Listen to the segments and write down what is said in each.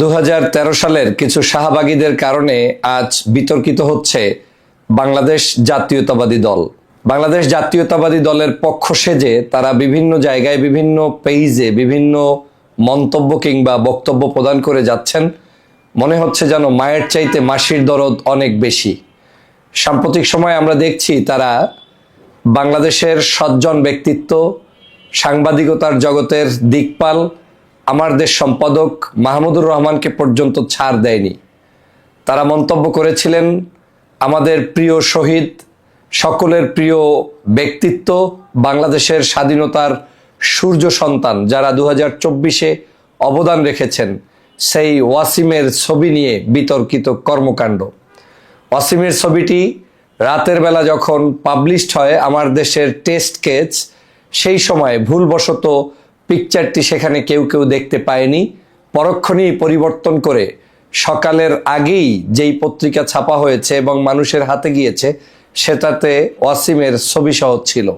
দু হাজার তেরো সালের কিছু শাহবাগীদের কারণে আজ বিতর্কিত হচ্ছে বাংলাদেশ জাতীয়তাবাদী দল। বাংলাদেশ জাতীয়তাবাদী দলের পক্ষ সেজে তারা বিভিন্ন জায়গায় বিভিন্ন পেইজে বিভিন্ন মন্তব্য কিংবা বক্তব্য প্রদান করে যাচ্ছেন। মনে হচ্ছে যেন মায়ের চাইতে মাসির দরদ অনেক বেশি। সাম্প্রতিক সময় আমরা দেখছি তারা বাংলাদেশের সজ্জন ব্যক্তিত্ব, সাংবাদিকতার জগতের দিকপাল আমার দেশ সম্পাদক মাহমুদুর রহমানকে পর্যন্ত ছাড় দেয়নি। তারা মন্তব্য করেছিলেন, আমাদের প্রিয় শহীদ, সকলের প্রিয় ব্যক্তিত্ব, বাংলাদেশের স্বাধীনতার সূর্য সন্তান, যারা দু হাজার চব্বিশে অবদান রেখেছেন, সেই ওয়াসিমের ছবি নিয়ে বিতর্কিত কর্মকাণ্ড। ওয়াসিমের ছবিটি রাতের বেলা যখন পাবলিশড হয় আমার দেশের টেস্ট কেচ সেই সময় ভুলবশত পিকচারটি সেখানে কেউ কেউ দেখতে পায়নি। পরক্ষণেই পরিবর্তন করে সকালের আগেই যেই পত্রিকা ছাপা হয়েছে এবং মানুষের হাতে গিয়েছে, সেটাতে ওয়াসিমের ছবি সহ ছিল।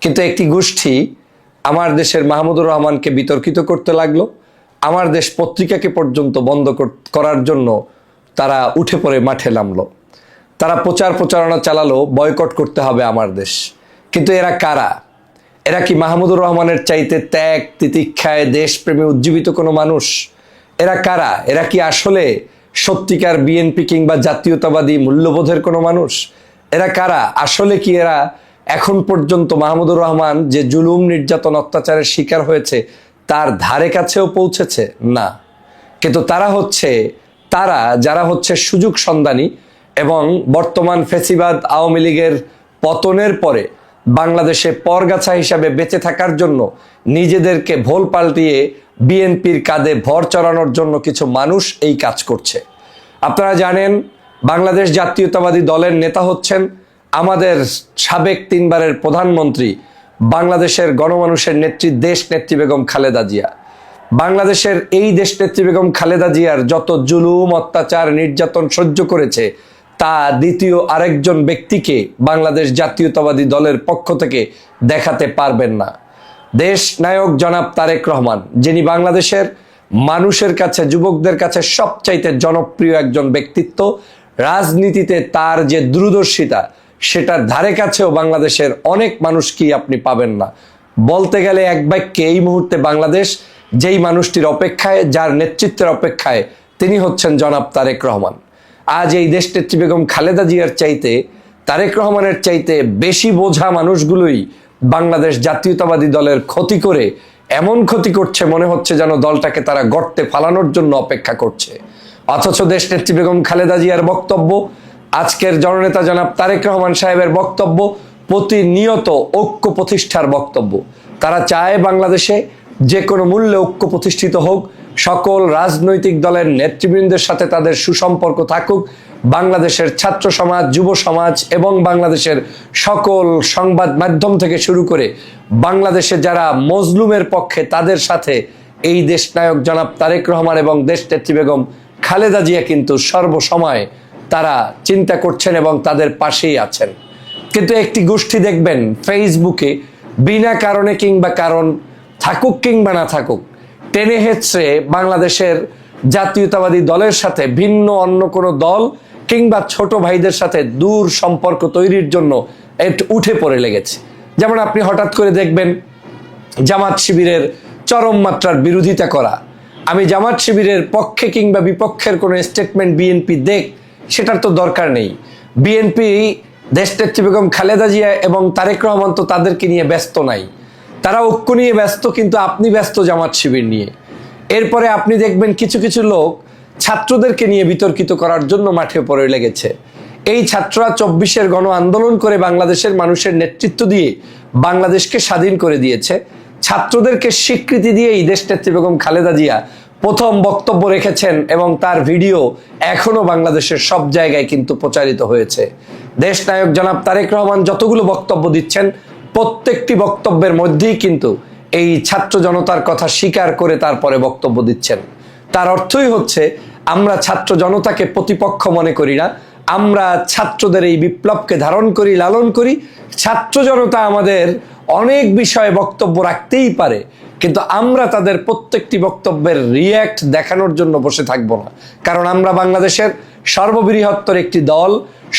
কিন্তু একটি গোষ্ঠী আমার দেশের মাহমুদুর রহমানকে বিতর্কিত করতে লাগল। আমার দেশ পত্রিকাকে পর্যন্ত বন্ধ করার জন্য তারা উঠে পড়ে মাঠে নামলো। তারা প্রচার প্রচারণা চালালো, বয়কট করতে হবে আমার দেশ। কিন্তু এরা কারা? এরা কি মাহমুদুর রহমানের চাইতে ত্যাগ, তিতিক্ষায় দেশপ্রেমে উজ্জীবিত কোনো মানুষ? এরা কারা? এরা কি আসলে সত্যিকার বিএনপি কিংবা জাতীয়তাবাদী মূল্যবোধের কোনো মানুষ? এরা কারা? আসলে কি এরা এখন পর্যন্ত মাহমুদুর রহমান যে জুলুম, নির্যাতন, অত্যাচারের শিকার হয়েছে, তার ধারে কাছেও পৌঁছেছে? না। কিন্তু তারা হচ্ছে, তারা, যারা হচ্ছে সুযোগ সন্ধানী এবং বর্তমান ফেসিবাদ আওয়ামী লীগের পতনের পরে বাংলাদেশে পরগাছা হিসাবে বেঁচে থাকার জন্য নিজেদেরকে ভোল পাল্টিয়ে বিএনপির কাঁধে ভর চড়ানোর জন্য কিছু মানুষ এই কাজ করছে। আপনারা জানেন, বাংলাদেশ জাতীয়তাবাদী দলের নেতা হচ্ছেন আমাদের সাবেক তিনবারের প্রধানমন্ত্রী, বাংলাদেশের গণমানুষের নেত্রী দেশ নেত্রী বেগম খালেদা জিয়া। বাংলাদেশের এই দেশ নেত্রী বেগম খালেদা জিয়ার যত জুলুম, অত্যাচার, নির্যাতন সহ্য করেছে তা দ্বিতীয় আরেকজন ব্যক্তিকে বাংলাদেশ জাতীয়তাবাদী দলের পক্ষ থেকে দেখাতে পারবেন না। দেশ নায়ক জনাব তারেক রহমান, যিনি বাংলাদেশের মানুষের কাছে, যুবকদের কাছে সবচাইতে জনপ্রিয় একজন ব্যক্তিত্ব, রাজনীতিতে তার যে দূরদর্শিতা, সেটার ধারে কাছেও বাংলাদেশের অনেক মানুষ কি আপনি পাবেন না। বলতে গেলে এক বাক্যে এই মুহূর্তে বাংলাদেশ যেই মানুষটির অপেক্ষায়, যার নেতৃত্বের অপেক্ষায় তিনি হচ্ছেন জনাব তারেক রহমান। আজ এই দেশ নেত্রী বেগম খালেদা জিয়ার চাইতে, তারেক রহমানের চাইতে বেশি বোঝা মানুষগুলোই বাংলাদেশ জাতীয়তাবাদী দলের ক্ষতি করে, এমন ক্ষতি করছে মনে হচ্ছে যেন দলটাকে তারা গর্তে ফালানোর জন্য অপেক্ষা করছে। অথচ দেশ নেত্রী বেগম খালেদা জিয়ার বক্তব্য, আজকের জননেতা জনাব তারেক রহমান সাহেবের বক্তব্য, প্রতিনিয়ত ঐক্য প্রতিষ্ঠার বক্তব্য। তারা চায় বাংলাদেশে যে কোনো মূল্যে ঐক্য প্রতিষ্ঠিত হোক সকল রাজনৈতিক দলের নেতৃবৃন্দের সাথে তাদের সুসম্পর্ক থাকুক। বাংলাদেশের ছাত্র সমাজ, যুব সমাজ এবং বাংলাদেশের সকল সংবাদ মাধ্যম থেকে শুরু করে বাংলাদেশে যারা মজলুমের পক্ষে তাদের সাথে এই দেশ নায়ক জনাব তারেক রহমান এবং দেশ নেত্রী বেগম খালেদা জিয়া কিন্তু সর্বসময় তারা চিন্তা করছেন এবং তাদের পাশেই আছেন। কিন্তু একটি গোষ্ঠী দেখবেন ফেসবুকে বিনা কারণে কিংবা কারণ থাকুক কিংবা না থাকুক টেনে হেঁচড়ে বাংলাদেশের জাতীয়তাবাদী দলের সাথে ভিন্ন অন্য কোনো দল কিংবা ছোট ভাইদের সাথে দূর সম্পর্ক তৈরির জন্য একটু উঠে পড়ে লেগেছে। যেমন আপনি হঠাৎ করে দেখবেন জামাত শিবিরের চরম মাত্রার বিরোধিতা করা। আমি জামাত শিবিরের পক্ষে কিংবা বিপক্ষের কোনো স্টেটমেন্ট বিএনপি দেখ, সেটার তো দরকার নেই। বিএনপি দেশনেত্রী বেগম খালেদা জিয়া এবং তারেক রহমান তো তাদেরকে নিয়ে ব্যস্ত নাই। তারা ঐক্য নিয়ে ব্যস্ত, কিন্তু আপনি ব্যস্ত জামাত শিবির নিয়ে। এরপরে আপনি দেখবেন কিছু কিছু লোক ছাত্রদেরকে নিয়ে বিতর্কিত করার জন্য মাঠে পড়ে লেগেছে। এই ছাত্ররা চব্বিশের গণ আন্দোলন করে বাংলাদেশের মানুষের নেতৃত্ব দিয়ে বাংলাদেশকে স্বাধীন করে দিয়েছে। ছাত্রদেরকে স্বীকৃতি দিয়ে এই দেশ নেত্রী বেগম খালেদা জিয়া প্রথম বক্তব্য রেখেছেন এবং তার ভিডিও এখনও বাংলাদেশের সব জায়গায় কিন্তু প্রচারিত হয়েছে। দেশ নায়ক জনাব তারেক রহমান যতগুলো বক্তব্য দিচ্ছেন প্রত্যেকটি বক্তব্যের মধ্যেই কিন্তু এই ছাত্র জনতার কথা স্বীকার করে তারপরে বক্তব্য দিচ্ছেন। তার অর্থই হচ্ছে, আমরা ছাত্র জনতাকে প্রতিপক্ষ মনে করি না, আমরা ছাত্রদের এই বিপ্লবকে ধারণ করি, লালন করি। ছাত্র জনতা আমাদের অনেক বিষয়ে বক্তব্য রাখতেই পারে, কিন্তু আমরা তাদের প্রত্যেকটি বক্তব্যের রিয়্যাক্ট দেখানোর জন্য বসে থাকব না। কারণ আমরা বাংলাদেশের সর্ববৃহত্তর একটি দল,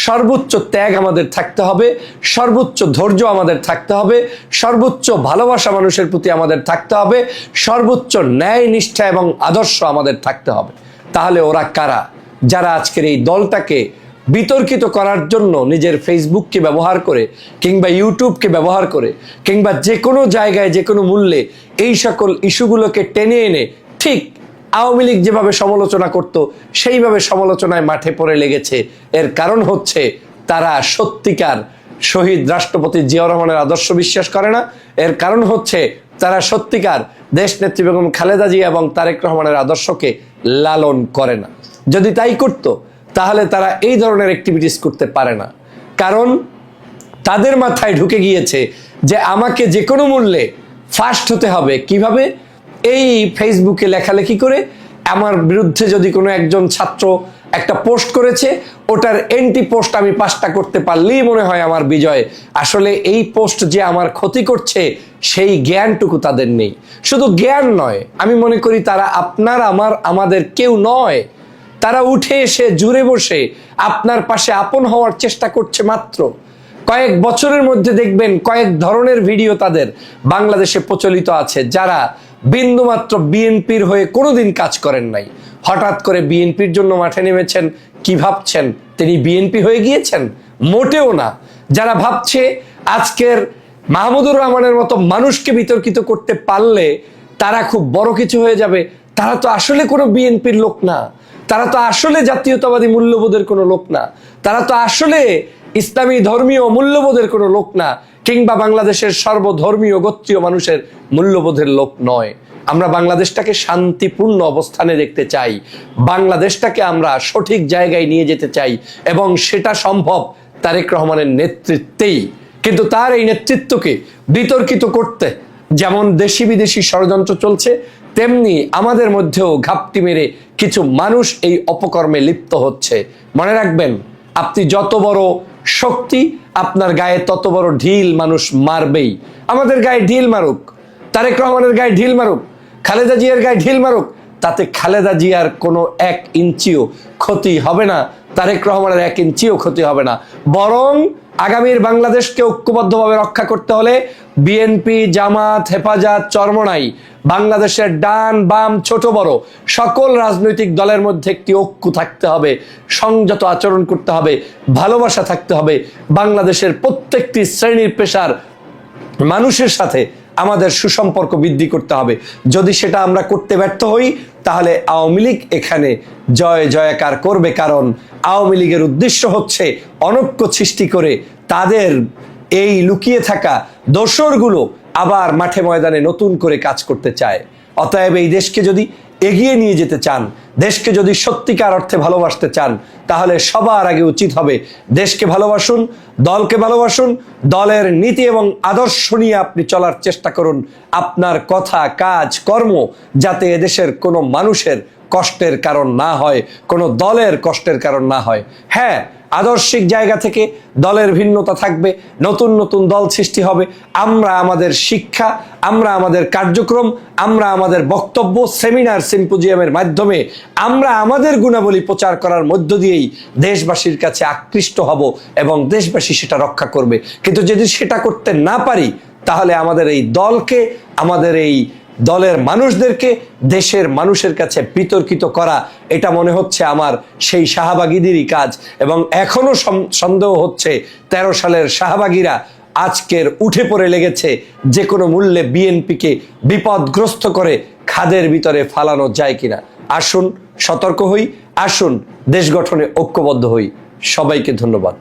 সর্বোচ্চ ত্যাগ আমাদের থাকতে হবে, সর্বোচ্চ ধৈর্য আমাদের থাকতে হবে, সর্বোচ্চ ভালোবাসা মানুষের প্রতি আমাদের থাকতে হবে, সর্বোচ্চ ন্যায়, নিষ্ঠা এবং আদর্শ আমাদের থাকতে হবে। তাহলে ওরা কারা? যারা আজকের এই দলটাকে বিতর্কিত করার জন্য নিজের ফেসবুককে ব্যবহার করে কিংবা ইউটিউবকে ব্যবহার করে কিংবা যে কোনো জায়গায় যে কোনো মূল্যে এই সকল ইস্যুগুলোকে টেনে এনে ঠিক আওয়ামী লীগ যেভাবে সমালোচনা করত, সেইভাবে সমালোচনায় মাঠে পড়ে লেগেছে। এর কারণ হচ্ছে, তারা সত্যিকার শহীদ রাষ্ট্রপতি জিয়া রহমানের আদর্শ বিশ্বাস করে না। এর কারণ হচ্ছে, তারা সত্যিকার দেশ নেত্রী বেগম খালেদা জিয়া এবং তারেক রহমানের আদর্শকে লালন করে না। যদি তাই করত, তাহলে তারা এই ধরনের অ্যাক্টিভিটিস করতে পারে না। কারণ, তাদের মাথায় ঢুকে গিয়েছে যে আমাকে যে কোনো মূল্যে ফার্স্ট হতে হবে। কীভাবে? এই ফেসবুকে লেখালেখি করে আমার বিরুদ্ধে যদি কোনো একজন ছাত্র একটা পোস্ট করেছে, ওটার এন্টি পোস্ট আমি পাঁচটা করতে পারলেই মনে হয় আমার বিজয়। আসলে এই পোস্ট যে আমার ক্ষতি করছে, সেই জ্ঞানটুকু তাদের নেই। শুধু জ্ঞান নয়, আমি মনে করি তারা আপনার, আমার, আমাদের কেউ নয়। তারা উঠে এসে, জুড়ে বসে আপনার পাশে আপন হওয়ার চেষ্টা করছে মাত্র। কয়েক বছরের মধ্যে দেখবেন কয়েক ধরনের ভিডিও তাদের বাংলাদেশে প্রচলিত আছে, যারা বিন্দুমাত্র বিএনপির হয়ে কোনোদিন কাজ করেন নাই। হঠাৎ করে বিএনপির জন্য মাঠে নেমেছেন, কি ভাবছেন? তিনি বিএনপি হয়ে গিয়েছেন? মোটেও না। যারা ভাবছে আজকের মাহমুদুর রহমানের মতো মানুষকে বিতর্কিত করতে পারলে তারা খুব বড় কিছু হয়ে যাবে। তারা তো আসলে কোনো বিএনপির লোক না। তারা তো আসলে জাতীয়তাবাদী মূল্যবোধের কোনো লোক না। তারা তো আসলে ইসলামী ধর্মীয় মূল্যবোধের কোনো লোক না, কিংবা বাংলাদেশের সর্বধর্মীয় গোত্রীয় মানুষের মূল্যবোধের লোক নয়। আমরা বাংলাদেশটাকে শান্তিপূর্ণ অবস্থানে দেখতে চাই। বাংলাদেশটাকে আমরা সঠিক জায়গায় নিয়ে যেতে চাই, এবং সেটা সম্ভব তারেক রহমানের নেতৃত্বেই। কিন্তু তার এই নেতৃত্বকে বিতর্কিত করতে যেমন দেশি বিদেশি ষড়যন্ত্র চলছে, তেমনি আমাদের মধ্যেও ঘাপটি মেরে কিছু মানুষ এই অপকর্মে লিপ্ত হচ্ছে। মনে রাখবেন আপনি যত বড় শক্তি আপনার গায়ে তত বড় ঢিল মানুষ মারবেই। আমাদের গায়ে ঢিল মারুক, তারেক রহমানের গায়ে ঢিল মারুক, খালেদা জিয়ার গায়ে ঢিল মারুক, তাতে খালেদা জিয়ার কোনো এক ইঞ্চিও ক্ষতি হবে না, তারেক রহমানের এক ইঞ্চিও ক্ষতি হবে না। বরং আগামীর বাংলাদেশকে ঐক্যবদ্ধভাবে রক্ষা করতে হলে বিএনপি, জামাত, হেফাজত, চরমনাই বাংলাদেশের ডান, বাম, ছোট, বড় সকল রাজনৈতিক দলের মধ্যে একটি ঐক্য থাকতে হবে, সংযত আচরণ করতে হবে, ভালোবাসা থাকতে হবে। বাংলাদেশের প্রত্যেকটি শ্রেণির পেশার মানুষের সাথে আমাদের সুসম্পর্ক বৃদ্ধি করতে হবে। যদি সেটা আমরা করতে ব্যর্থ হই, তাহলে আওয়ামী লীগ এখানে জয়, জয়াকার করবে, কারণ আওয়ামী লীগের উদ্দেশ্য হচ্ছে অনৈক্য সৃষ্টি করে তাদের এই লুকিয়ে থাকা দোসরগুলো আবার মাঠে ময়দানে নতুন করে কাজ করতে চায়। অতএব এই দেশকে যদি এগিয়ে নিয়ে যেতে চান, দেশকে যদি সত্যিকার অর্থে ভালোবাসতে চান, তাহলে সবার আগে উচিত হবে দেশকে ভালোবাসুন, দলকে ভালোবাসুন, দলের নীতি এবং আদর্শ নিয়ে আপনি চলার চেষ্টা করুন। আপনার কথা, কাজ, কর্ম যাতে এদেশের কোনো মানুষের কষ্টের কারণ না হয়, কোনো দলের কষ্টের কারণ না হয়। হ্যাঁ আদর্শিক জায়গা থেকে দলের ভিন্নতা থাকবে, নতুন নতুন দল সৃষ্টি হবে। আমরা আমাদের শিক্ষা, আমরা আমাদের কার্যক্রম, আমরা আমাদের বক্তব্য সেমিনার, সিম্পোজিয়ামের মাধ্যমে আমরা আমাদের গুণাবলী প্রচার করার মধ্য দিয়েই দেশবাসীর কাছে আকৃষ্ট হব এবং দেশবাসী সেটা রক্ষা করবে। কিন্তু যদি সেটা করতে না পারি, তাহলে আমাদের এই দলকে, আমাদের এই দলের মানুষদেরকে দেশের মানুষের কাছে বিতর্কিত করা, এটা মনে হচ্ছে আমার সেই শাহবাগীদেরই কাজ। এবং এখনও সন্দেহ হচ্ছে তেরো সালের শাহবাগীরা আজকের উঠে পড়ে লেগেছে যে কোনো মূল্যে বিএনপিকে বিপদগ্রস্ত করে খাদের ভিতরে ফালানো যায় কিনা। আসুন সতর্ক হই, আসুন দেশ গঠনে ঐক্যবদ্ধ হই। সবাইকে ধন্যবাদ।